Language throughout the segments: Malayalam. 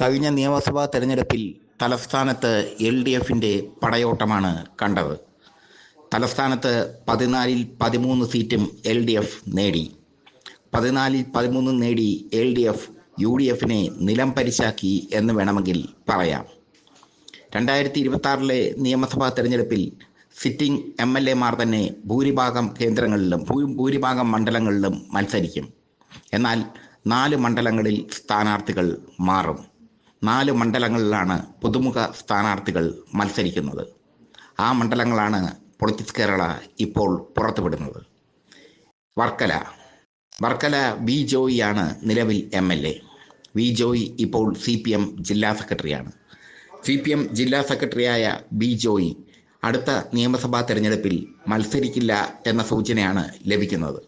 കഴിഞ്ഞ നിയമസഭാ തെരഞ്ഞെടുപ്പിൽ തലസ്ഥാനത്ത് എൽ ഡി എഫിന്റെ പടയോട്ടമാണ് കണ്ടത്. തലസ്ഥാനത്ത് പതിനാലിൽ പതിമൂന്ന് സീറ്റും എൽ ഡി എഫ് നേടി. പതിനാലിൽ പതിമൂന്ന് നേടി L D F U D എഫിനെ നിലം പരിശാക്കി എന്ന് വേണമെങ്കിൽ പറയാം. രണ്ടായിരത്തി ഇരുപത്തി ആറിലെ നിയമസഭാ തെരഞ്ഞെടുപ്പിൽ സിറ്റിംഗ് എം എൽ എമാർ തന്നെ ഭൂരിഭാഗം കേന്ദ്രങ്ങളിലും ഭൂരിഭാഗം മണ്ഡലങ്ങളിലും മത്സരിക്കും. എന്നാൽ നാല് മണ്ഡലങ്ങളിൽ സ്ഥാനാർത്ഥികൾ മാറും. നാല് മണ്ഡലങ്ങളിലാണ് പുതുമുഖ സ്ഥാനാർത്ഥികൾ മത്സരിക്കുന്നത്. ആ മണ്ഡലങ്ങളാണ് പൊളിറ്റിക്സ് കേരള ഇപ്പോൾ പുറത്തുവിടുന്നത്. വർക്കല. വർക്കല വി ജോയിയാണ് നിലവിൽ M L A. V Joy ഇപ്പോൾ സി പി എം ജില്ലാ സെക്രട്ടറിയാണ്. സി പി എം ജില്ലാ സെക്രട്ടറിയായ ബി ജോയി അടുത്ത നിയമസഭാ തെരഞ്ഞെടുപ്പിൽ മത്സരിക്കില്ല എന്ന സൂചനയാണ് ലഭിക്കുന്നത്.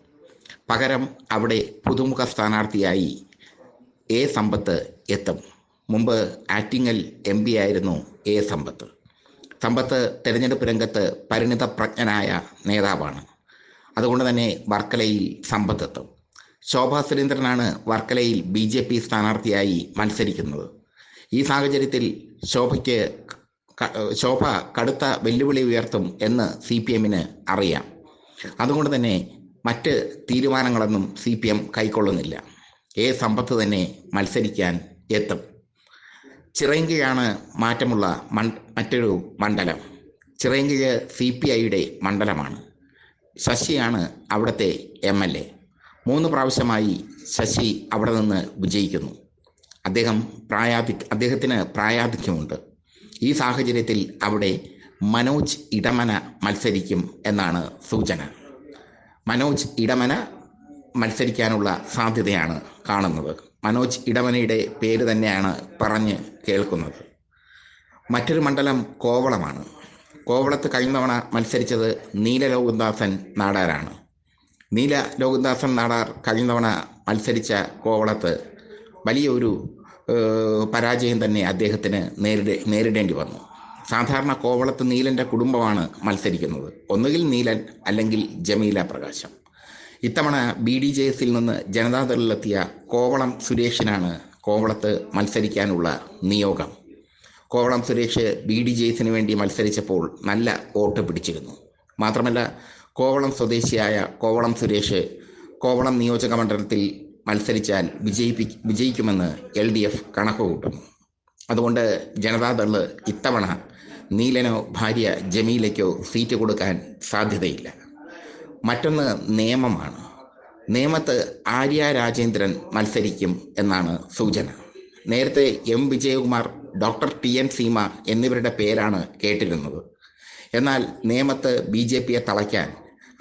പകരം അവിടെ പുതുമുഖ സ്ഥാനാർത്ഥിയായി എ സമ്പത്ത് എത്തും. മുമ്പ് ആറ്റിങ്ങൽ എം പി ആയിരുന്നു എ സമ്പത്ത്. സമ്പത്ത് തെരഞ്ഞെടുപ്പ് രംഗത്ത് പരിണിത പ്രജ്ഞനായ നേതാവാണ്. അതുകൊണ്ട് തന്നെ വർക്കലയിൽ സമ്പത്തെത്തും. ശോഭാ സുരേന്ദ്രനാണ് വർക്കലയിൽ ബി ജെ പി സ്ഥാനാർത്ഥിയായി മത്സരിക്കുന്നത്. ഈ സാഹചര്യത്തിൽ ശോഭയ്ക്ക് ശോഭ കടുത്ത വെല്ലുവിളി ഉയർത്തും എന്ന് സി പി എമ്മിന് അറിയാം. അതുകൊണ്ട് തന്നെ മറ്റ് തീരുമാനങ്ങളൊന്നും സി പി എം കൈക്കൊള്ളുന്നില്ല. എ സമ്പത്ത് തന്നെ മത്സരിക്കാൻ എത്തും. ചിറയൻകീഴാണ് മാറ്റമുള്ള മറ്റൊരു മണ്ഡലം. ചിറയൻകീഴ് സി പി ഐയുടെ മണ്ഡലമാണ്. ശശിയാണ് അവിടുത്തെ എം എൽ എ. മൂന്ന് പ്രാവശ്യമായി ശശി അവിടെ നിന്ന് വിജയിക്കുന്നു. അദ്ദേഹം പ്രായാധി അദ്ദേഹത്തിന് പ്രായാധിക്യമുണ്ട്. ഈ സാഹചര്യത്തിൽ അവിടെ മനോജ് ഇടമന മത്സരിക്കും എന്നാണ് സൂചന. മനോജ് ഇടമന മത്സരിക്കാനുള്ള സാധ്യതയാണ് കാണുന്നത്. മനോജ് ഇടമനയുടെ പേര് തന്നെയാണ് പറഞ്ഞ് കേൾക്കുന്നത്. മറ്റൊരു മണ്ഡലം കോവളമാണ്. കോവളത്ത് കഴിഞ്ഞ തവണ മത്സരിച്ചത് നീല ലോകദാസൻ നാടാരാണ്. നീല ലോകദാസൻ നാടാർ കഴിഞ്ഞ തവണ മത്സരിച്ച കോവളത്ത് വലിയൊരു പരാജയം തന്നെ അദ്ദേഹത്തിന് നേരിട നേരിടേണ്ടി വന്നു. സാധാരണ കോവളത്ത് നീലന്റെ കുടുംബമാണ് മത്സരിക്കുന്നത്. ഒന്നുകിൽ നീലൻ അല്ലെങ്കിൽ ജമീല പ്രകാശം. ഇത്തവണ ബി ഡി ജെ എസിൽ നിന്ന് ജനതാദളിലെത്തിയ കോവളം സുരേഷിനാണ് കോവളത്ത് മത്സരിക്കാനുള്ള നിയോഗം. Kovalam Suresh B D J എസിന് വേണ്ടി മത്സരിച്ചപ്പോൾ നല്ല വോട്ട് പിടിച്ചിരുന്നു. മാത്രമല്ല കോവളം സ്വദേശിയായ കോവളം സുരേഷ് കോവളം നിയോജക മണ്ഡലത്തിൽ മത്സരിച്ചാൽ വിജയിപ്പി വിജയിക്കുമെന്ന് എൽ ഡി എഫ് കണക്ക് കൂട്ടുന്നു. അതുകൊണ്ട് ജനതാദൾ ഇത്തവണ നീലനോ ഭാര്യ ജമീലയ്ക്കോ സീറ്റ് കൊടുക്കാൻ സാധ്യതയില്ല. മറ്റൊന്ന് നിയമമാണ്. നിയമത്ത് ആര്യ രാജേന്ദ്രൻ മത്സരിക്കും എന്നാണ് സൂചന. നേരത്തെ M Vijayakumar doctor T N Seema എന്നിവരുടെ പേരാണ് കേട്ടിരുന്നത്. എന്നാൽ നിയമത്ത് ബി ജെ പിയെ തളയ്ക്കാൻ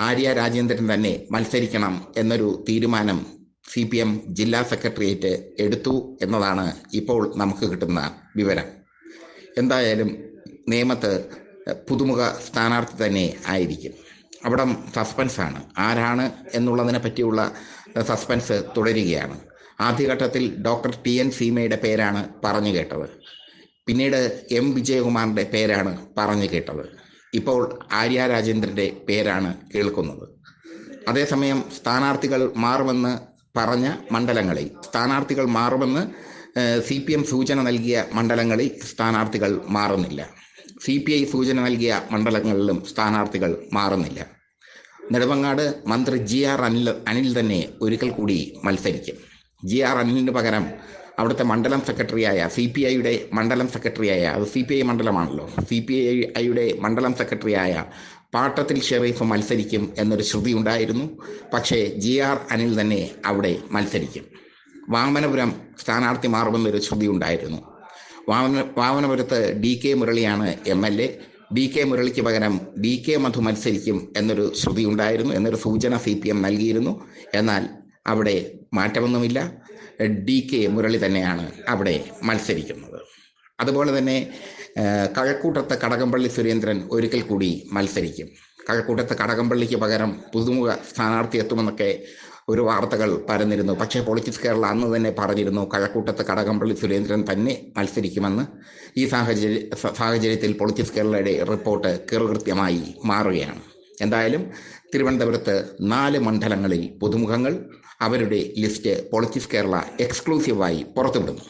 ആര്യ രാജേന്ദ്രൻ തന്നെ മത്സരിക്കണം എന്നൊരു തീരുമാനം സി പി എം ജില്ലാ സെക്രട്ടേറിയറ്റ് എടുത്തു എന്നതാണ് ഇപ്പോൾ നമുക്ക് കിട്ടുന്ന വിവരം. എന്തായാലും നിയമത്ത് പുതുമുഖ സ്ഥാനാർത്ഥി തന്നെ ആയിരിക്കും. അവിടം സസ്പെൻസാണ് ആരാണ് എന്നുള്ളതിനെ പറ്റിയുള്ള സസ്പെൻസ് തുടരുകയാണ്. ആദ്യഘട്ടത്തിൽ ഡോക്ടർ ടി എൻ സീമയുടെ പേരാണ് പറഞ്ഞു കേട്ടത്. പിന്നീട് എം വിജയകുമാറിന്റെ പേരാണ് പറഞ്ഞു കേട്ടത്. ഇപ്പോൾ ആര്യ രാജേന്ദ്രന്റെ പേരാണ് കേൾക്കുന്നത്. അതേസമയം സ്ഥാനാർത്ഥികൾ മാറുമെന്ന് പറഞ്ഞ മണ്ഡലങ്ങളിൽ സ്ഥാനാർത്ഥികൾ മാറുമെന്ന് സി പി എം സൂചന നൽകിയ മണ്ഡലങ്ങളിൽ സ്ഥാനാർത്ഥികൾ മാറുന്നില്ല. സി പി ഐ സൂചന നൽകിയ മണ്ഡലങ്ങളിലും സ്ഥാനാർത്ഥികൾ മാറുന്നില്ല. നെടുമങ്ങാട് മന്ത്രി ജി ആർ അനിൽ അനിൽ തന്നെ ഒരിക്കൽ കൂടി മത്സരിക്കും. ജി ആർ അനിലിന് പകരം അവിടുത്തെ മണ്ഡലം സെക്രട്ടറിയായ സി പി ഐയുടെ മണ്ഡലം സെക്രട്ടറിയായ അത് സി പി ഐ മണ്ഡലമാണല്ലോ. സി പി ഐയുടെ മണ്ഡലം സെക്രട്ടറിയായ പാട്ടത്തിൽ ഷെറീഫ് മത്സരിക്കും എന്നൊരു ശ്രുതി ഉണ്ടായിരുന്നു. പക്ഷേ ജി ആർ അനിൽ തന്നെ അവിടെ മത്സരിക്കും. വാമനപുരം സ്ഥാനാർത്ഥി മാറുമെന്നൊരു ശ്രുതി ഉണ്ടായിരുന്നു. വാമന വാമനപുരത്ത് D K മുരളിയാണ് M L A. D K മുരളിക്ക് പകരം ബി കെ മധു മത്സരിക്കും എന്നൊരു ശ്രുതി ഉണ്ടായിരുന്നു എന്നൊരു സൂചന സി പി എം നൽകിയിരുന്നു. എന്നാൽ അവിടെ മാറ്റമൊന്നുമില്ല. ഡി കെ മുരളി തന്നെയാണ് അവിടെ മത്സരിക്കുന്നത്. അതുപോലെ തന്നെ കഴക്കൂട്ടത്ത് കടകംപള്ളി സുരേന്ദ്രൻ ഒരിക്കൽ കൂടി മത്സരിക്കും. കഴക്കൂട്ടത്ത് കടകംപള്ളിക്ക് പകരം പുതുമുഖ സ്ഥാനാർത്ഥി എത്തുമെന്നൊക്കെ ഒരു വാർത്തകൾ പരന്നിരുന്നു. പക്ഷേ പൊളിറ്റിക്സ് കേരള അന്ന് തന്നെ പറഞ്ഞിരുന്നു കഴക്കൂട്ടത്ത് കടകംപള്ളി സുരേന്ദ്രൻ തന്നെ മത്സരിക്കുമെന്ന്. ഈ സാഹചര്യ സാഹചര്യത്തിൽ പൊളിറ്റിക്സ് കേരളയുടെ റിപ്പോർട്ട് കീറുകൃത്യമായി മാറുകയാണ്. എന്തായാലും തിരുവനന്തപുരത്ത് നാല് മണ്ഡലങ്ങളിൽ പുതുമുഖങ്ങൾ അവരുടെ ലിസ്റ്റ് പൊളിറ്റിക്സ് കേരള എക്സ്ക്ലൂസീവായി പുറത്തുവിടുന്നു.